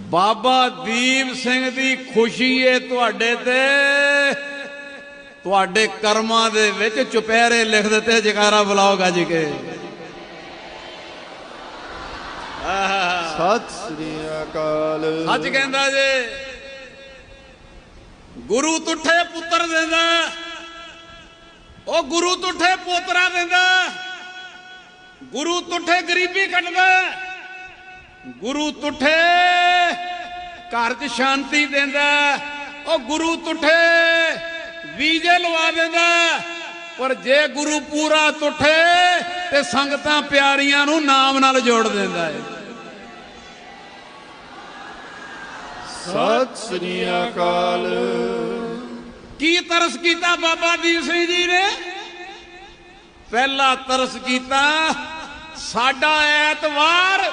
ਬਾਬਾ ਦੀਪ ਸਿੰਘ ਦੀ ਖੁਸ਼ੀ ਏ ਤੁਹਾਡੇ ਤੇ। ਤੁਹਾਡੇ ਕਰਮਾਂ ਦੇ ਵਿੱਚ ਚੁਪਹਿਰੇ ਲਿਖ ਦਿੱਤੇ ਜਕਾਰਾ ਬੁਲਾਓ ਗੱਜ ਕੇ। ਸਤਿ ਸ੍ਰੀ ਅਕਾਲ। ਸੱਚ ਕਹਿੰਦਾ ਜੇ ਗੁਰੂ ਤੁਠੇ ਪੁੱਤਰ ਦਿੰਦਾ ਉਹ ਗੁਰੂ ਤੁਠੇ ਪੋਤਰਾ ਦਿੰਦਾ। ਗੁਰੂ ਤੁਠੇ ਗਰੀਬੀ ਕੱਢਦਾ ਗੁਰੂ ਤੁਠੇ ਘਰ 'ਚ ਸ਼ਾਂਤੀ ਦਿੰਦਾ ਉਹ ਗੁਰੂ ਤੁਠੇ ਵੀਜੇ ਲਵਾ ਦਿੰਦਾ ਪਰ ਜੇ ਗੁਰੂ ਪੂਰਾ ਤੁਠੇ ਤੇ ਸੰਗਤਾਂ ਪਿਆਰੀਆਂ ਨੂੰ ਨਾਮ ਨਾਲ ਜੋੜ ਦਿੰਦਾ ਹੈ। ਸਤਿ ਸ੍ਰੀ ਅਕਾਲ। ਕੀ ਤਰਸ ਕੀਤਾ ਬਾਬਾ ਦੀਪ ਸਿੰਘ ਜੀ ਨੇ? ਪਹਿਲਾ ਤਰਸ ਕੀਤਾ ਸਾਡਾ ਐਤਵਾਰ